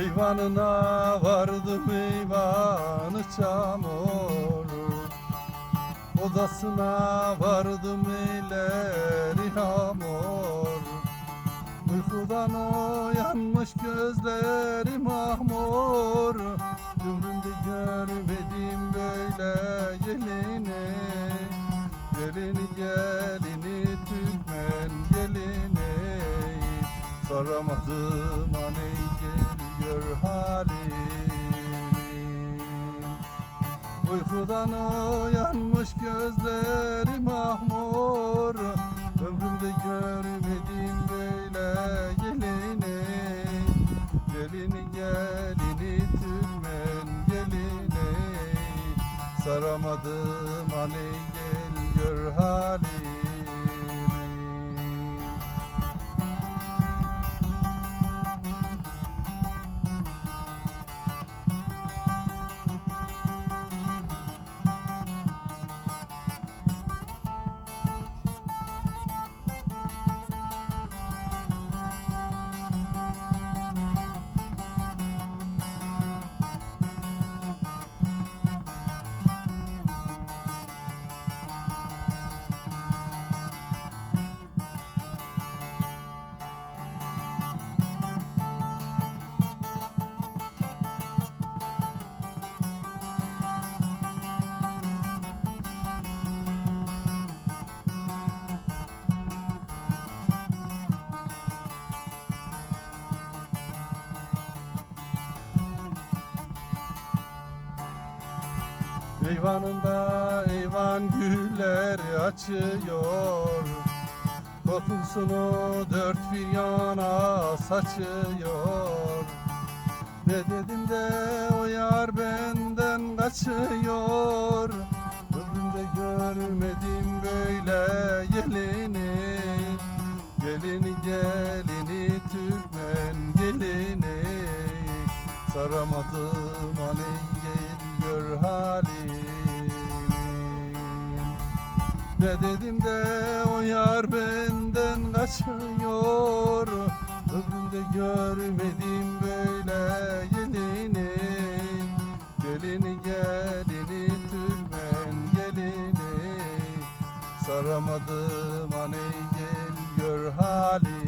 Eyvanına vardım eyvanı çamur. Odasına vardım eyleri hamur. Uykudan uyanmış gözleri mahmur. Ömrümde görmedim böyle gelini Gelini gelini Türkmen gelini. Saramadım gel halimi Uykudan uyanmış gözleri mahmur. Ömrümde görmedim böyle gelini. Gelini gelini Türkmen gelini. Saramadım hani gel gör halimi Eyvanında eyvan gülleri açıyor. Kokusunu dört bir yana saçıyor. Ne dedim de o yar benden kaçıyor. Ömrümde görmedim böyle gelini Gelini gelini Türkmen gelini. Saramadım dedim de o yar benden kaçıyor. Ömrümde görmedim böyle gelini Gelini gelini Türkmen gelini. Saramadım hani gel gör halimi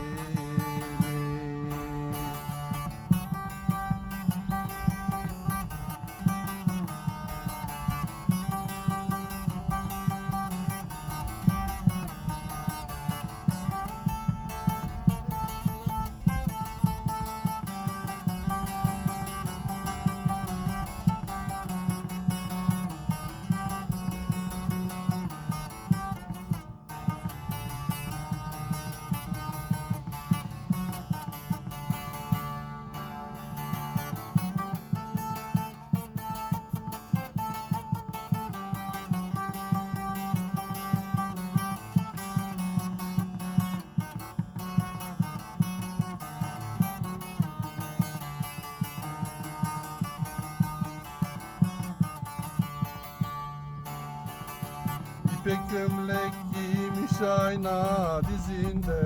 İpek gömlek giymiş ayna dizinde.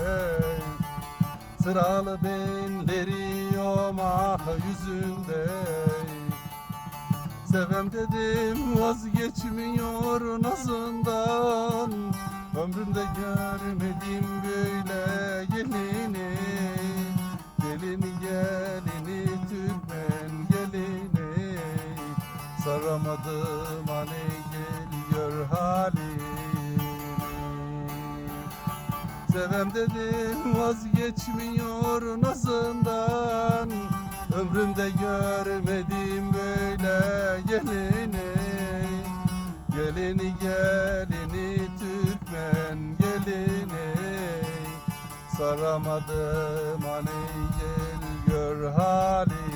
Sıralı benleri yoma yüzünde. Sevem dedim vazgeçmiyor nazından. Ömrümde görmedim böyle gelini Sevem dedim vazgeçmiyor nazından. Ömrümde görmedim böyle gelini. Gelini gelini Türkmen gelini. Saramadım hani gel gör halimi